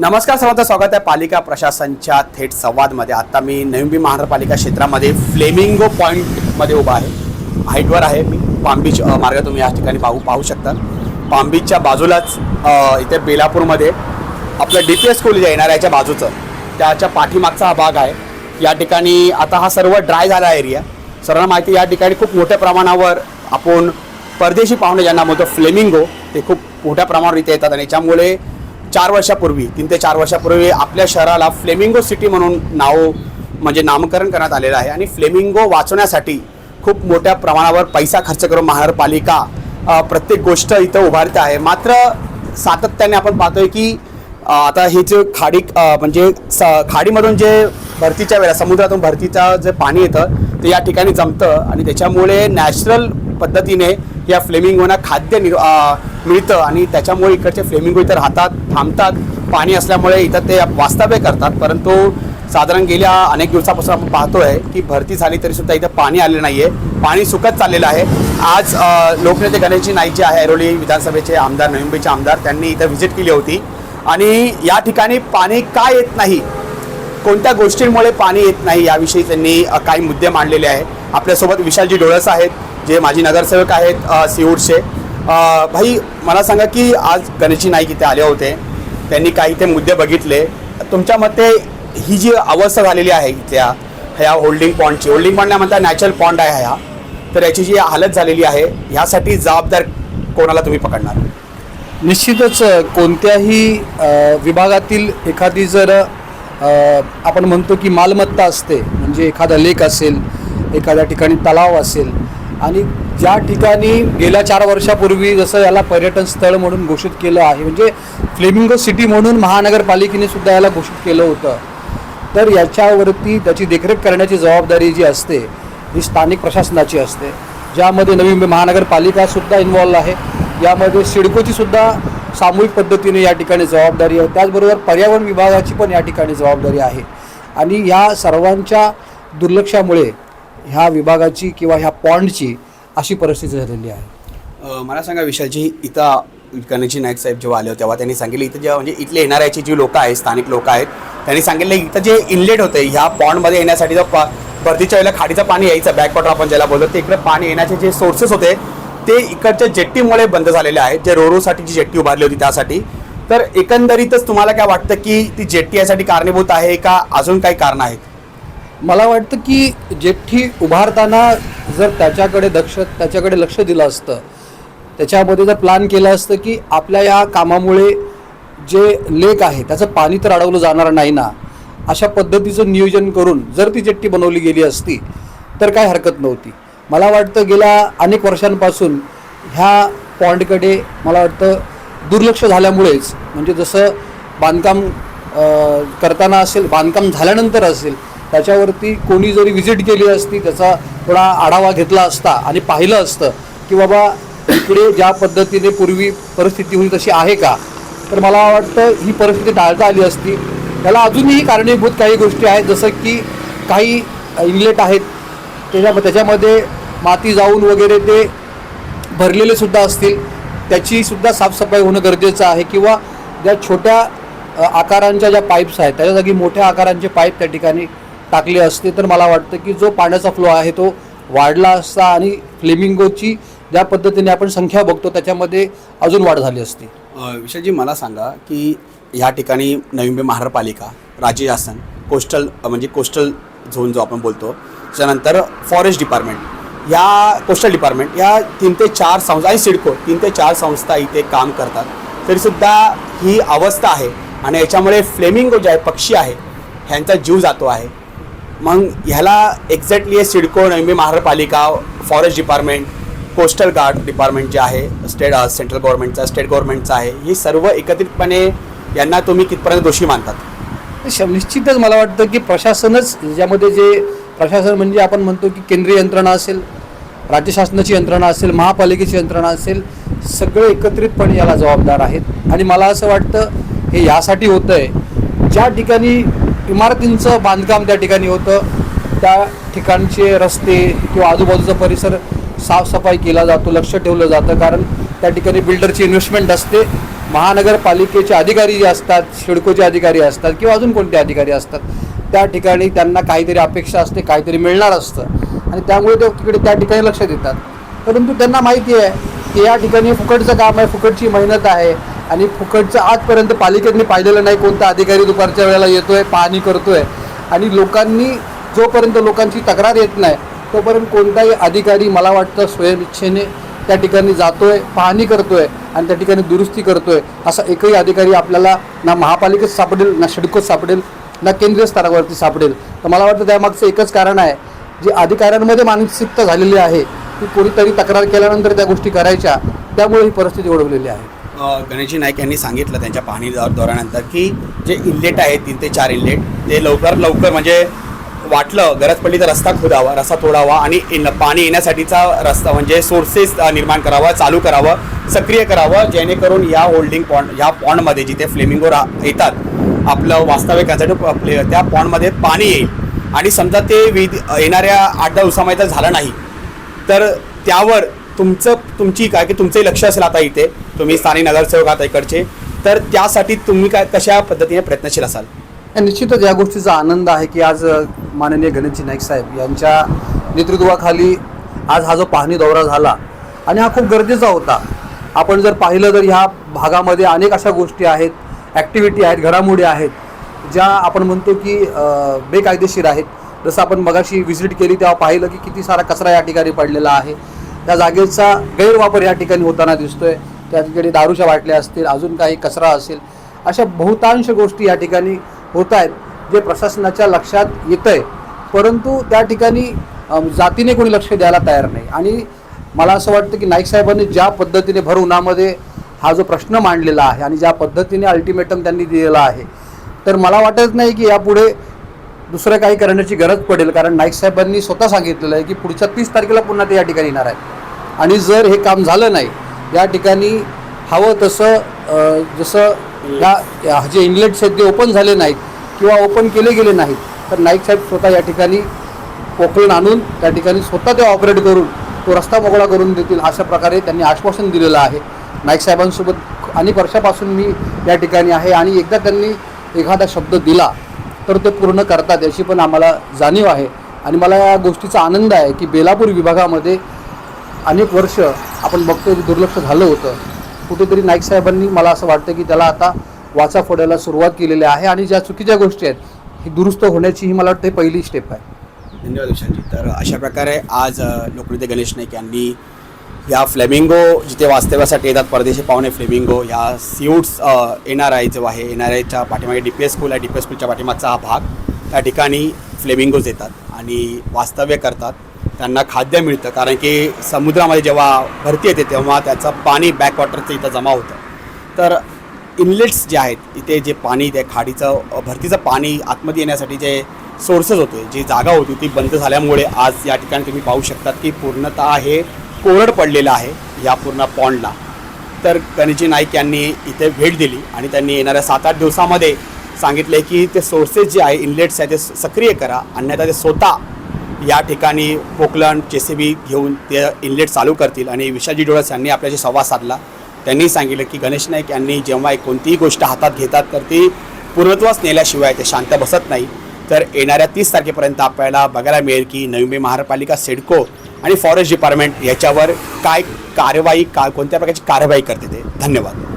नमस्कार सर्वांचं स्वागत आहे पालिका प्रशासनच्या थेट संवादमध्ये. आता मी नवी मुंबई महानगरपालिका क्षेत्रामध्ये फ्लेमिंगो पॉईंटमध्ये उभा आहे. हाईटवर आहे मी. पामबीच मार्ग तुम्ही या ठिकाणी पाहू पाहू शकता. पामबीचच्या बाजूलाच इथे बेलापूरमध्ये आपलं डी पी एस कॉलेज आहे येणाऱ्याच्या बाजूचं त्याच्या पाठीमागचा हा भाग आहे. या ठिकाणी आता हा सर्व ड्राय झाला एरिया. सर्वांना माहिती या ठिकाणी खूप मोठ्या प्रमाणावर आपण परदेशी पाहुणे ज्यांना म्हणतो फ्लेमिंगो ते खूप मोठ्या प्रमाणावर इथे येतात. आणि याच्यामुळे चार वर्षापूर्वी तीन ते चार वर्षापूर्वी आपल्या शहराला फ्लेमिंगो सिटी म्हणून नाव म्हणजे नामकरण करण्यात आलेलं आहे. आणि फ्लेमिंगो वाचवण्यासाठी खूप मोठ्या प्रमाणावर पैसा खर्च करून महानगरपालिका प्रत्येक गोष्ट इथं उभारते आहे. मात्र सातत्याने आपण पाहतोय की आता हे जे खाडी म्हणजे स खाडीमधून जे भरतीच्या वेळा समुद्रातून भरतीचं जे पाणी येतं ते या ठिकाणी जमतं. आणि त्याच्यामुळे नॅचरल पद्धतीने या फ्लेमिंगोना खाद्य निर मिळतं आणि त्याच्यामुळे इकडचे फ्लेमिंगो इतर हातात थांबतात. पाणी असल्यामुळे इथं ते वास्तव्य करतात. परंतु साधारण गेल्या अनेक दिवसापासून आपण पाहतोय की भरती झाली तरी सुद्धा इथं पाणी आलेलं आहे पाणी सुकत चाललेलं आहे. आज लोकनेते गणेशजी नाईक जे आहे ऐरोली विधानसभेचे आमदार नवी मुंबईचे आमदार. त्यांनी इथं व्हिजिट केली होती. आणि या ठिकाणी पाणी का येत नाही? कोणत्या गोष्टींमुळे पाणी येत नाही याविषयी त्यांनी काही मुद्दे मांडलेले आहे आपल्यासोबत विशालजी डोळस आहेत जे माजी नगरसेवक आहेत अ, सिऊरचे. भाई मला सांगा की आज गणेशजी नाईक इथे आले होते. त्यांनी काही ते मुद्दे बघितले. तुमच्या मते ही जी अवस्था झालेली आहे इथल्या ह्या होल्डिंग पॉईंटची होल्डिंग पॉईंट म्हणता नॅचरल पॉईंट आहे ह्या तर याची जी हालत झालेली आहे ह्यासाठी जबाबदार कोणाला तुम्ही पकडणार? निश्चितच कोणत्याही विभागातील एखादी जर आपण म्हणतो की मालमत्ता असते म्हणजे एखादा लेक असेल एखाद्या ठिकाणी तलाव असेल आणि ज्या ठिकाणी गेल्या चार वर्षापूर्वी जसं याला पर्यटन स्थळ म्हणून घोषित केलं आहे म्हणजे फ्लेमिंगो सिटी म्हणून महानगरपालिकेने सुद्धा याला घोषित केलं होतं. तर याच्यावरती त्याची देखरेख करण्याची जबाबदारी जी असते ही स्थानिक प्रशासनाची असते. ज्यामध्ये नवी मुंबई महानगरपालिका सुद्धा इन्वॉल्व आहे. यामध्ये सिडकोची सुद्धा सामूहिक पद्धतीने या ठिकाणी जबाबदारी आहे. त्याचबरोबर पर्यावरण विभागाची पण या ठिकाणी जबाबदारी आहे. आणि ह्या सर्वांच्या दुर्लक्षामुळे ह्या विभागाची किंवा ह्या पॉन्डची अशी परिस्थिती झालेली आहे. मला सांगा विशालजी इथं गणेशजी नाईक साहेब जेव्हा आले होते तेव्हा त्यांनी सांगितलं इथं जेव्हा म्हणजे इथले येणाऱ्याची जी लोकं आहेत स्थानिक लोक आहेत त्यांनी सांगितलं इथं जे इनलेट होते ह्या पॉन्डमध्ये येण्यासाठी जो भरतीच्या वेळेला खाडीचं पाणी यायचं बॅकवॉटर आपण ज्याला बोलतो ते इकडे पाणी येण्याचे जे सोर्सेस होते ते इकडच्या जेट्टीमुळे बंद झालेले आहेत जे रोरोसाठी जी जेट्टी उभारली होती त्यासाठी. तर एकंदरीतच तुम्हाला काय वाटतं की ती जेट्टी यासाठी कारणीभूत आहे का अजून काही कारण आहेत? मला वाटतं की जेठ्ठी उभारताना जर त्याच्याकडे दक्ष त्याच्याकडे लक्ष दिलं असतं त्याच्यामध्ये जर प्लॅन केलं असतं की आपल्या या कामामुळे जे लेक आहे त्याचं पाणी तर अडवलं जाणार नाही ना अशा पद्धतीचं नियोजन करून जर ती जेट्टी बनवली गेली असती तर काय हरकत नव्हती. मला वाटतं गेल्या अनेक वर्षांपासून ह्या पॉईंटकडे मला वाटतं दुर्लक्ष झाल्यामुळेच म्हणजे जसं बांधकाम करताना असेल बांधकाम झाल्यानंतर असेल त्याच्यावरती कोणी जरी व्हिजिट केली असती त्याचा थोडा आढावा घेतला असता आणि पाहिलं असतं की बाबा इकडे ज्या पद्धतीने पूर्वी परिस्थिती होती तशी आहे का? तर मला वाटतं ही परिस्थिती टाळता आली असती. त्याला अजूनही कारणीभूत काही गोष्टी आहेत जसं की काही इनलेट आहेत. त्याच्या त्याच्यामध्ये माती जाऊन वगैरे ते भरलेले सुद्धा असतील. त्याची सुद्धा साफसफाई होणं गरजेचं आहे किंवा ज्या छोट्या आकारांच्या ज्या पाईप्स आहेत त्याच्या जागी मोठ्या आकारांचे पाईप त्या ठिकाणी टाकले असते तर मला वाटतं की जो पाण्याचा फ्लो आहे तो वाढला असता आणि फ्लेमिंगोची ज्या पद्धतीने आपण संख्या बघतो त्याच्यामध्ये अजून वाढ झाली असती. विषयजी मला सांगा की ह्या ठिकाणी नवी मुंबई महानगरपालिका राज्य शासन कोस्टल म्हणजे कोस्टल झोन जो आपण बोलतो त्याच्यानंतर फॉरेस्ट डिपार्टमेंट या कोस्टल डिपार्टमेंट या तीन ते चार संस्था आणि सिडको तीन ते चार संस्था इथे काम करतात. तरीसुद्धा ही अवस्था आहे आणि याच्यामुळे फ्लेमिंगो जे आहे पक्षी आहे ह्यांचा जीव जातो आहे. मग ह्याला एक्झॅक्टली सिडको नवी मुंबई महानगरपालिका forest department coastal guard department जे आहे स्टेट सेंट्रल गव्हर्नमेंटचा स्टेट गव्हर्नमेंटचा आहे हे सर्व एकत्रितपणे यांना तुम्ही कितपर्यंत दोषी मानतात? श- निश्चितच मला वाटतं की प्रशासनच ज्यामध्ये जे प्रशासन म्हणजे आपण म्हणतो की केंद्रीय यंत्रणा असेल राज्य शासनाची यंत्रणा असेल महापालिकेची यंत्रणा असेल सगळे एकत्रितपणे याला जबाबदार आहेत. आणि मला असं वाटतं हे यासाठी होतं आहे ज्या ठिकाणी इमारतींचं बांधकाम त्या ठिकाणी होतं. त्या ठिकाणचे रस्ते किंवा आजूबाजूचा परिसर साफसफाई केला जातो लक्ष ठेवलं जातं. कारण त्या ठिकाणी बिल्डरची इन्व्हेस्टमेंट असते. महानगरपालिकेचे अधिकारी जे असतात शिडकोचे अधिकारी असतात किंवा अजून कोणते अधिकारी असतात त्या ठिकाणी त्यांना काहीतरी अपेक्षा असते काहीतरी मिळणार असतं. आणि त्यामुळे ते तिकडे त्या ठिकाणी लक्ष देतात. परंतु त्यांना माहिती आहे की या ठिकाणी फुकटचं काम आहे फुकटची मेहनत आहे. आणि फुकटचं आजपर्यंत पालिकेने पाहिलेलं नाही कोणता अधिकारी दुपारच्या वेळेला येतोय पाहणी करतोय. आणि लोकांनी जोपर्यंत लोकांची तक्रार येत नाही तोपर्यंत कोणताही अधिकारी मला वाटतं स्वयंइच्छेने त्या ठिकाणी जातोय पाहणी करतोय आणि त्या ठिकाणी दुरुस्ती करतोय असा एकही अधिकारी आपल्याला ना महापालिकेत सापडेल ना शिडकोत सापडेल ना केंद्रीय स्तरावरती सापडेल. तर मला वाटतं त्यामागचं एकच कारण आहे जे अधिकाऱ्यांमध्ये मानसिकता झालेली आहे ती कोणीतरी तक्रार केल्यानंतर त्या गोष्टी करायच्या त्यामुळे ही परिस्थिती ओढवलेली आहे. गणेशजी नाईक यांनी सांगितलं त्यांच्या पाहणी दौ- दौऱ्यानंतर की जे इनलेट आहेत तीन ते चार इनलेट ते लवकर लवकर म्हणजे वाटलं गरज पडली तर रस्ता खोदावा रस्ता तोडावा आणि इन पाणी येण्यासाठीचा रस्ता म्हणजे सोर्सेस निर्माण करावा चालू करावं सक्रिय करावं जेणेकरून या होल्डिंग पॉन्ड या पॉन्डमध्ये जिथे फ्लेमिंगो रा येतात आपलं वास्तविक यासाठी त्या पॉन्डमध्ये पाणी येईल. आणि समजा ते विध येणाऱ्या आठ दहा दिवसामध्ये तर झालं नाही तर त्यावर तुमचं तुमची काय की तुमचंही लक्ष असेल आता इथे तुम्ही स्थानिक नगरसेवक आहात इकडचे तर त्यासाठी तुम्ही काय कशा पद्धतीने प्रयत्नशील असाल? निश्चितच या गोष्टीचा आनंद आहे की आज माननीय गणेशजी नाईक साहेब यांच्या नेतृत्वाखाली आज हा जो पाहणी दौरा झाला आणि हा खूप गरजेचा होता. आपण जर पाहिलं तर ह्या भागामध्ये अनेक अशा गोष्टी आहेत ॲक्टिव्हिटी आहेत घडामोडी आहेत ज्या आपण म्हणतो की बेकायदेशीर आहेत. जसं आपण मगाशी व्हिजिट केली तेव्हा पाहिलं की किती सारा कचरा या ठिकाणी पडलेला आहे. त्या जागेचा गैरवापर या ठिकाणी होताना दिसतोय. त्या ठिकाणी दारूच्या बाटल्या असतील अजून काही कचरा असेल अशा बहुतांश गोष्टी या ठिकाणी होत आहेत जे प्रशासनाच्या लक्षात येत आहे परंतु त्या ठिकाणी जातीने कोणी लक्ष द्यायला तयार नाही. आणि मला असं वाटतं की नाईक साहेबांनी ज्या पद्धतीने भर उन्हामध्ये हा जो प्रश्न मांडलेला आहे आणि ज्या पद्धतीने अल्टिमेटम त्यांनी दिलेला आहे तर मला वाटत नाही की यापुढे दुसरं काही करण्याची गरज पडेल. कारण नाईक साहेबांनी स्वतः सांगितलेलं आहे की पुढच्या तीस तारखेला पुन्हा ते या ठिकाणी येणार आहे आणि जर हे काम झालं नाही या ठिकाणी हवं तसं जसं या जे इनलेट्स आहेत ते ओपन झाले नाहीत किंवा ओपन केले गेले नाहीत तर नाईक साहेब स्वतः या ठिकाणी पोकळून आणून त्या ठिकाणी स्वतः ते ऑपरेट करून तो रस्ता मोकळा करून देतील अशा प्रकारे त्यांनी आश्वासन दिलेलं आहे. नाईक साहेबांसोबत अनेक वर्षापासून मी या ठिकाणी आहे आणि एकदा त्यांनी एखादा शब्द दिला तर ते पूर्ण करतात याची पण आम्हाला जाणीव आहे. आणि मला या गोष्टीचा आनंद आहे की बेलापूर विभागामध्ये अनेक वर्ष आपण बघतो की दुर्लक्ष झालं होतं. कुठेतरी नाईक साहेबांनी मला असं वाटतं की त्याला आता वाचा फोडायला सुरुवात केलेली आहे आणि ज्या चुकीच्या गोष्टी आहेत ही दुरुस्त होण्याची ही मला वाटते पहिली स्टेप आहे. धन्यवाद विशालजी तर अशा प्रकारे आज लोकनेते गणेश नाईक यांनी या फ्लेमिंगो जिथे वास्तव्यासाठी येतात परदेशी पाहुणे फ्लेमिंगो या सीउट्स एन आर आय जो आहे एन आर आयच्या पाठीमागे डी पी एस स्कूल आहे डी पी एस स्कूलच्या पाठीमागचा हा भाग. त्या ठिकाणी फ्लेमिंगोज येतात आणि वास्तव्य करतात. त्यांना खाद्य मिळतं. कारण की समुद्रामध्ये जेव्हा भरती येते तेव्हा त्याचं पाणी बॅकवॉटरचं इथं जमा होतं. तर इनलेट्स जे आहेत इथे जे पाणी ते खाडीचं भरतीचं पाणी आतमध्ये येण्यासाठी जे सोर्सेस होते जी जागा होती ती बंद झाल्यामुळे आज या ठिकाणी तुम्ही पाहू शकतात की पूर्णतः हे कोरड पडलेलं आहे या पूर्ण पॉन्डला तर गणेशजी नाईक यांनी इथे भेट दिली आणि त्यांनी येणाऱ्या सात आठ दिवसामध्ये सांगितले की ते सोर्सेस जे आहे इनलेट्स आहे ते सक्रिय करा. अन्यथा ते स्वतः या ठिकाणी पोकलन जेसीबी घेऊन ते इनलेट चालू करतील. आणि विशालजी डोळस यांनी आपल्याशी संवाद साधला. त्यांनी सांगितलं की गणेश नाईक यांनी जेव्हा कोणतीही गोष्ट हातात घेतात तर ती पूर्णत्वास नेल्याशिवाय ते शांत बसत नाही. तर येणाऱ्या तीस तारखेपर्यंत आपल्याला बघायला मिळेल की नवी मुंबई महानगरपालिका सिडको आणि फॉरेस्ट डिपार्टमेंट याच्यावर काय कारवाई का कोणत्या प्रकारची कारवाई करते ते. धन्यवाद.